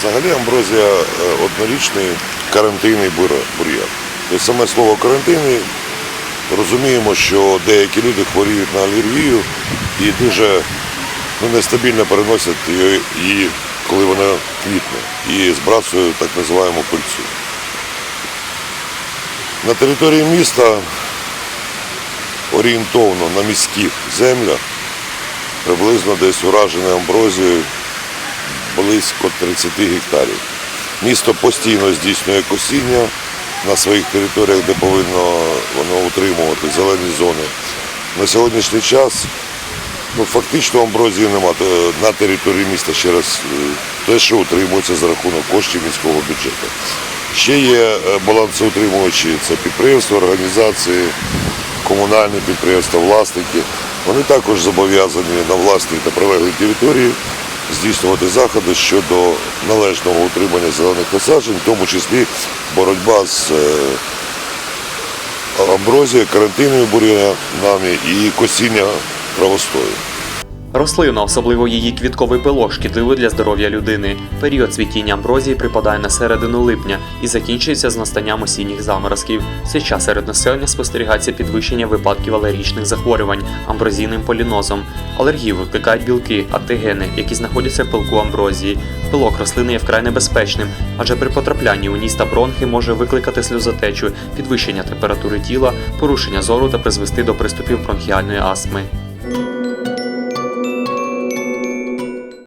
Взагалі амброзія е, однорічний карантинний бур- бур'ян. Тобто саме слово карантинний розуміємо, що деякі люди хворіють на алергію і дуже ну, нестабільно переносять її, коли вона квітне, і збрасують так називаємо пильцю. На території міста орієнтовно на міських землях приблизно десь уражене амброзією близько 30 гектарів. Місто постійно здійснює косіння на своїх територіях, де повинно воно утримувати зелені зони. На сьогоднішній час ну, фактично амброзії немає на території міста ще раз е, те, що утримується за рахунок коштів міського бюджету. Ще є е, балансоутримувачі, це підприємства, організації, комунальні підприємства, власники. Вони також зобов'язані на власній та прилеглій території здійснювати заходи щодо належного утримання зелених насаджень, в тому числі боротьба з е, амброзією, карантинними бур'янами і косіння травостою. Рослина, особливо її квітковий пилок, шкідливий для здоров'я людини. Період цвітіння амброзії припадає на середину липня і закінчується з настанням осінніх заморозків. Цей час серед населення спостерігається підвищення випадків алергічних захворювань амброзійним полінозом. Алергію викликають білки, антигени, які знаходяться в пилку амброзії. Пилок рослини є вкрай небезпечним, адже при потраплянні у ніс та бронхи може викликати сльозотечу, підвищення температури тіла, порушення зору та призвести до приступів бронхіальної астми.